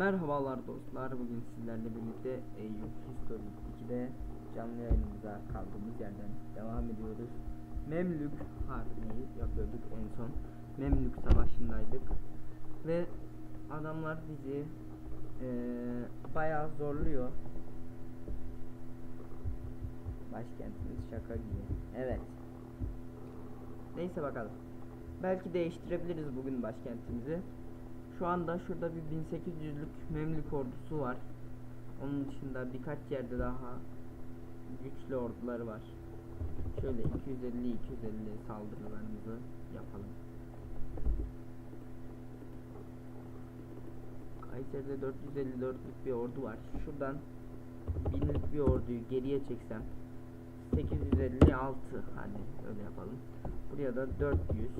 Merhabalar dostlar. Bugün sizlerle birlikte Eyüp History 2'de canlı yayınımıza kaldığımız yerden devam ediyoruz. Memlük Harbi'yi yapıyorduk en son. Memlük Savaşı'ndaydık. Ve adamlar bizi eee bayağı zorluyor. Başkentimiz şaka gibi. Evet. Neyse bakalım. Belki değiştirebiliriz bugün başkentimizi. Şu anda şurada bir 1800'lük Memlük ordusu var. Onun dışında birkaç yerde daha güçlü orduları var. Şöyle 250-250 saldırılarımızı yapalım. Kayseri'de 454'lük bir ordu var. Şuradan binlik bir orduyu geriye çeksem 856 hani öyle yapalım. Buraya da 400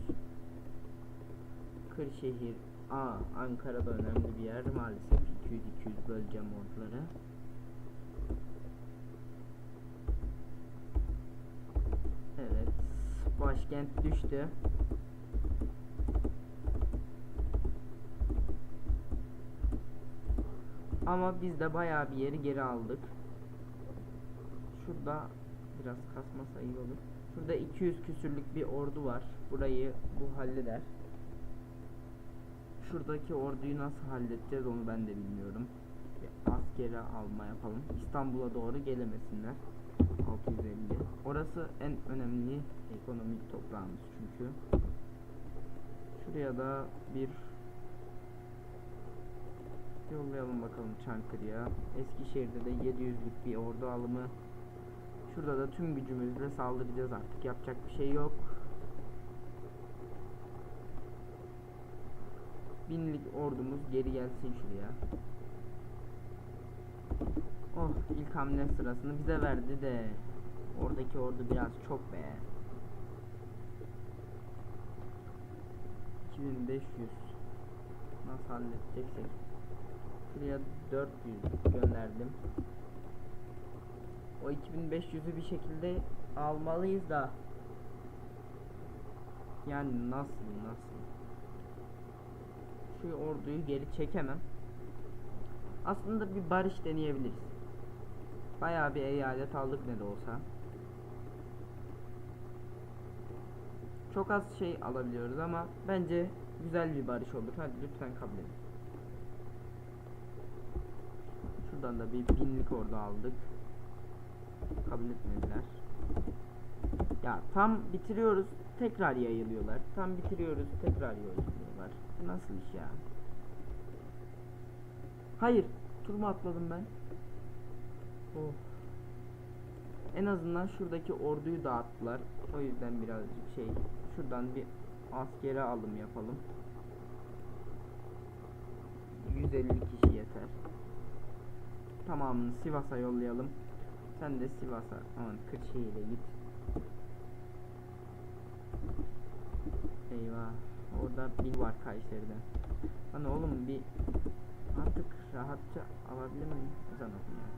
Kırşehir Aa Ankara'da önemli bir yer maalesef 200-200 böleceğim orduları. Evet başkent düştü. Ama biz de bayağı bir yeri geri aldık. Şurada biraz kasmasa iyi olur. Şurada 200 küsürlük bir ordu var. Burayı bu halleder. Şuradaki orduyu nasıl halledeceğiz onu ben de bilmiyorum. Bir askere alma yapalım. İstanbul'a doğru gelemesinler. 650. Orası en önemli ekonomik toprağımız çünkü. Şuraya da bir yollayalım bakalım Çankırı'ya. Eskişehir'de de 700'lük bir ordu alımı. Şurada da tüm gücümüzle saldıracağız artık. Yapacak bir şey yok. Binlik ordumuz geri gelsin şuraya. Oh ilk hamle sırasını bize verdi de oradaki ordu biraz çok be. 2500 nasıl halledeceksek şuraya 400 gönderdim. O 2500'ü bir şekilde almalıyız da yani nasıl nasıl şu orduyu geri çekemem. Aslında bir barış deneyebiliriz. Bayağı bir eyalet aldık ne de olsa. Çok az şey alabiliyoruz ama bence güzel bir barış olur. Hadi lütfen kabul edin. Şuradan da bir binlik ordu aldık. Kabul etmediler. Ya tam bitiriyoruz tekrar yayılıyorlar. Tam bitiriyoruz tekrar yayılıyorlar. Bu nasıl iş ya? Hayır. Tur mu atladım ben? Oh. En azından şuradaki orduyu dağıttılar. O yüzden birazcık şey. Şuradan bir askere alım yapalım. 150 kişi yeter. Tamamını Sivas'a yollayalım. Sen de Sivas'a, aman Kırşehir'e git. Eyvah. Orada bir var Kayseri'de. Hani oğlum bir artık rahatça alabilir miyim? Ezan okunuyor.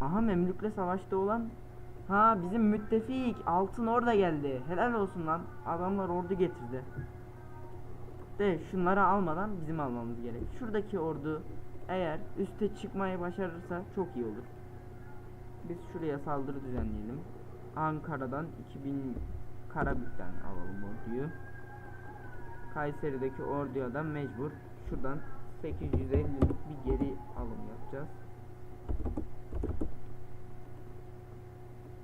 Aha Memlük'le savaşta olan Ha bizim müttefik altın orada geldi. Helal olsun lan. Adamlar ordu getirdi. De şunları almadan bizim almamız gerek. Şuradaki ordu eğer üste çıkmayı başarırsa çok iyi olur. Biz şuraya saldırı düzenleyelim. Ankara'dan 2000 Karabük'ten alalım orduyu. Kayseri'deki orduya da mecbur şuradan 850'lik bir geri alım yapacağız.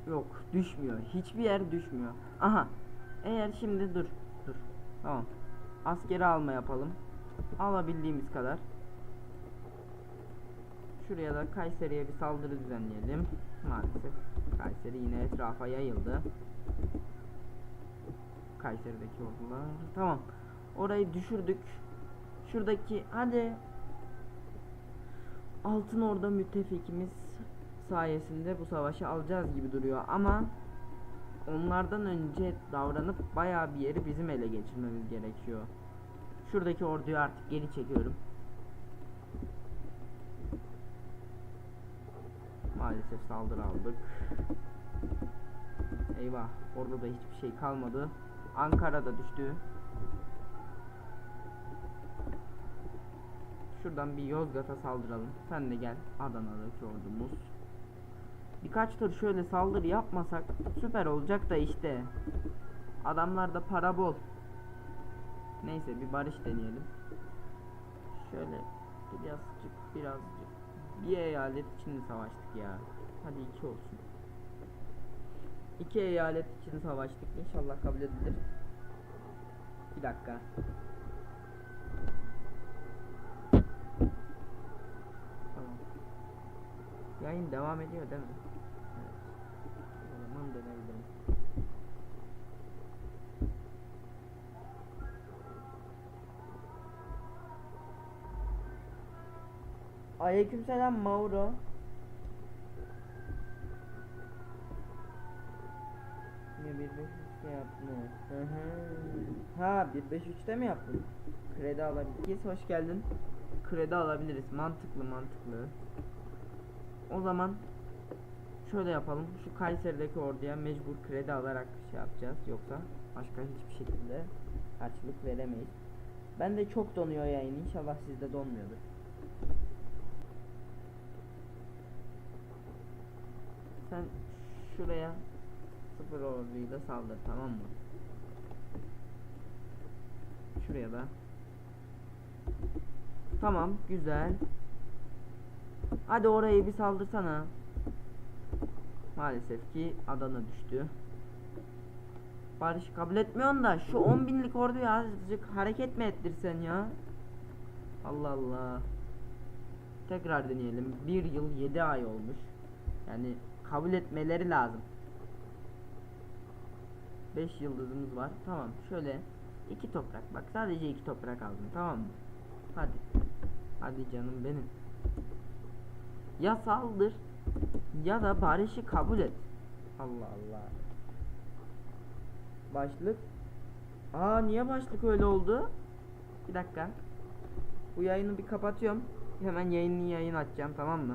Yok düşmüyor. Hiçbir yer düşmüyor. Aha. Eğer şimdi dur. Dur. Tamam. Askeri alma yapalım. Alabildiğimiz kadar. Şuraya da Kayseri'ye bir saldırı düzenleyelim. Maalesef Kayseri yine etrafa yayıldı. Kayseri'deki ordular. Tamam. Orayı düşürdük. Şuradaki hadi Altın Orda müttefikimiz sayesinde bu savaşı alacağız gibi duruyor ama onlardan önce davranıp bayağı bir yeri bizim ele geçirmemiz gerekiyor. Şuradaki orduyu artık geri çekiyorum. Maalesef saldırı aldık. Eyvah, orada da hiçbir şey kalmadı. Ankara'da düştü. şuradan bir Yozgat'a saldıralım. Sen de gel Adana'daki ordumuz. Birkaç tur şöyle saldırı yapmasak süper olacak da işte. Adamlarda para bol. Neyse bir barış deneyelim. Şöyle birazcık birazcık bir eyalet için mi savaştık ya? Hadi iki olsun. İki eyalet için savaştık. İnşallah kabul edilir. Bir dakika. Yayın devam ediyor değil mi? Evet. O zaman dönebilirim. Aleykümselam Mauro. Niye 1.5.3'te yaptın? Hı hı. Ha 1.5.3'te mi yaptın? Kredi alabiliriz. Hoş geldin. Kredi alabiliriz. Mantıklı mantıklı. O zaman şöyle yapalım. Şu Kayseri'deki orduya mecbur kredi alarak şey yapacağız. Yoksa başka hiçbir şekilde karşılık veremeyiz. Ben de çok donuyor yayın. İnşallah sizde donmuyordur. Sen şuraya sıfır orduyu da saldır tamam mı? Şuraya da. Tamam güzel. Hadi orayı bir saldırsana. Maalesef ki Adana düştü. Barış kabul etmiyorsun da şu 10 binlik orduyu azıcık hareket mi ettirsen ya? Allah Allah. Tekrar deneyelim. 1 yıl 7 ay olmuş. Yani kabul etmeleri lazım. 5 yıldızımız var. Tamam. Şöyle iki toprak. Bak sadece iki toprak aldım. Tamam mı? Hadi. Hadi canım benim. Ya saldır ya da barışı kabul et. Allah Allah. Başlık. Aa niye başlık öyle oldu? Bir dakika. Bu yayını bir kapatıyorum. Hemen yayını yayın açacağım tamam mı?